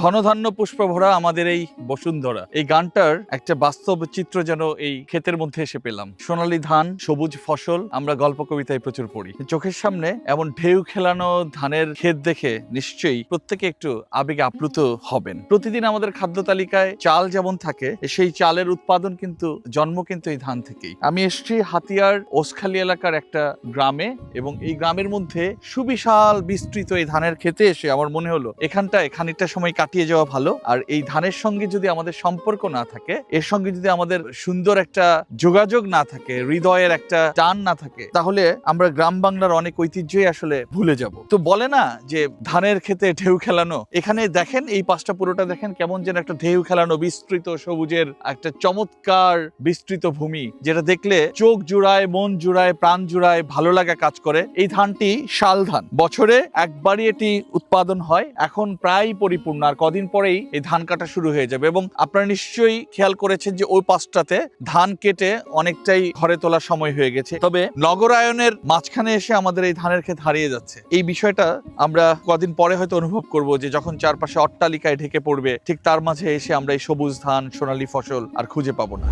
ধনধান্য পুষ্পভরা আমাদের এই বসুন্ধরা। এই গানটার একটা বাস্তব চিত্র যেন এই ক্ষেতের মধ্যে এসে পেলাম। সোনালী ধান, সবুজ ফসল, আমরা গল্প কবিতায় প্রচুর পড়ি। চোখের সামনে এমন ঢেউ খেলানো ধানের ক্ষেত দেখে নিশ্চয়ই প্রত্যেকে একটু আবেগে আপ্লুত হবেন। প্রতিদিন আমাদের খাদ্য তালিকায় চাল যেমন থাকে, সেই চালের উৎপাদন কিন্তু, জন্ম কিন্তু এই ধান থেকেই। আমি এসেছি হাতিয়ার, ওসখালী এলাকার একটা গ্রামে এবং এই গ্রামের মধ্যে সুবিশাল বিস্তৃত এই ধানের ক্ষেতে এসে আমার মনে হলো, এখানটায় খানিকটা সময় কাটিয়ে যাওয়া ভালো। আর এই ধানের সঙ্গে যদি আমাদের সম্পর্ক না থাকে, এর সঙ্গে যদি আমাদের সুন্দর একটা যোগাযোগ না থাকে, হৃদয়ের একটা টান না থাকে, তাহলে আমরা গ্রাম বাংলার অনেক ঐতিহ্যই আসলে ভুলে যাব। তো বলে না যে ধানের খেতে ঢেউ খেলানো? এখানে দেখেন, এই পাঁচটা পুরোটা দেখেন, কেমন যেন একটা ঢেউ খেলানো, বিস্তৃত সবুজের একটা চমৎকার বিস্তৃত ভূমি, যেটা দেখলে চোখ জুড়ায়, মন জুড়ায়, প্রাণ জুড়ায় ভালো লাগা কাজ করে। এই ধানটি শাল ধান। বছরে একবারই এটি উৎপাদন হয়। এখন প্রায় পরিপূর্ণ। আর কদিন পরেই এই ধান কাটা শুরু হয়ে যাবে এবং আপনারা নিশ্চয়ই খেয়াল করেছেন যে ওই পাশটাতে ধান কেটে অনেকটাই ঘরে তোলার সময় হয়ে গেছে। তবে নগরায়নের মাঝখানে এসে আমাদের এই ধানের ক্ষেত হারিয়ে যাচ্ছে। এই বিষয়টা আমরা কদিন পরে হয়তো অনুভব করব যে যখন চারপাশে অট্টালিকায় ঢেকে পড়বে, ঠিক তার মাঝে এসে আমরা এই সবুজ ধান, সোনালী ফসল আর খুঁজে পাবো না।